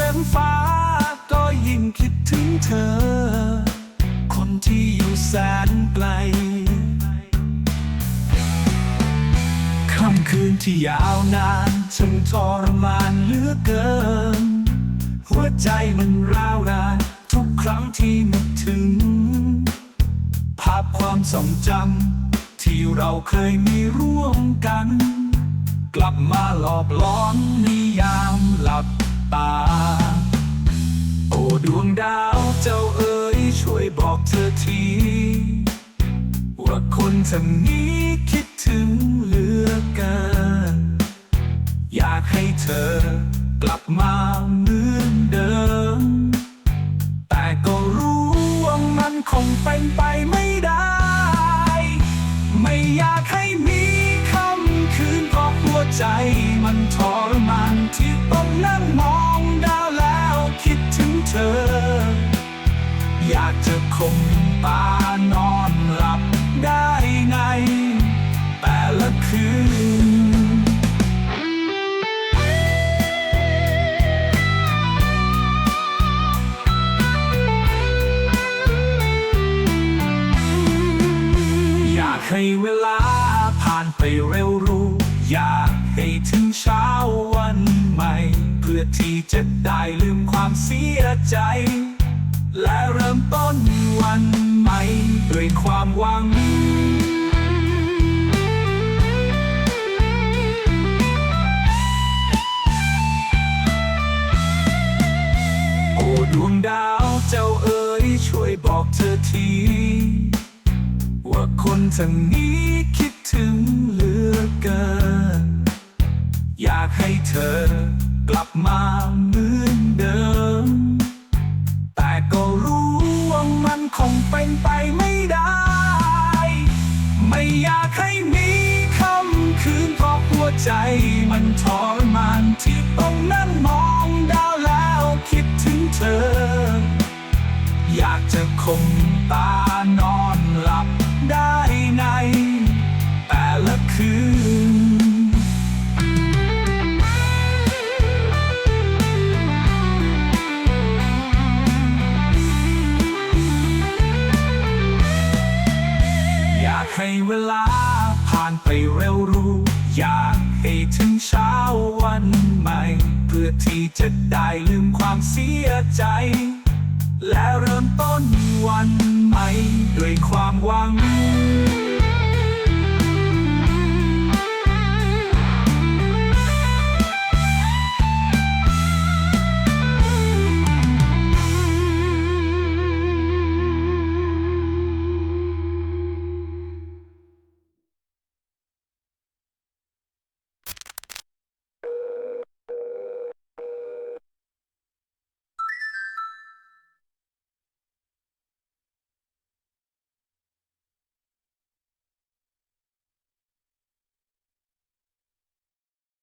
ต็มฟ้า ก็ยิ่งคิดถึงเธอ คนที่อยู่แสนไกลค่ำคืนที่ยาวนานฉันทรมานเหลือเกิน หัวใจมันร้าวรานทุกครั้งที่นึกถึง ภาพความทรงจำที่เราเคยมีร่วมกัน กลับมาหลอกล้อนนิ ทางนี้คิดถึงเหลือเกินอยากให้เธอกลับมาเหมือนเดิม แต่ก็รู้ว่ามันคงเป็นไปไม่ได้ ไม่อยากให้มีคำคืนเพราะหัวใจมันทรมานที่ต้องนั่งมองดาวแล้วคิดถึงเธอ อยากจะคมตานอนหลับ ได้ไง แต่ละคืน อยากให้เวลาผ่านไปเร็วรู้ อยากให้ถึงเช้าวันใหม่ เพื่อที่จะได้ลืมความเสียใจ และเริ่มต้นวันใหม่ ด้วยความหวัง โอ้ดวงดาวเจ้าเอ๋ยช่วยบอกเธอที ว่าคนทางนี้คิดถึงเหลือเกิน อยากให้เธอกลับมาเหมือนเดิม แต่ก็รู้ว่ามันคงเป็นไปไม่ได้ไม่ ใจมันทรมานที่ต้องนั่งมองดาวแล้วคิดถึงเธอ อยากจะคงตานอนหลับได้ใน แต่ละคืน อยากให้เวลา ผ่านไปเร็วรู้ อยากให้ถึงเช้าวันใหม่ เพื่อที่จะได้ลืมความเสียใจ และเริ่มต้นวันใหม่ด้วยความหวัง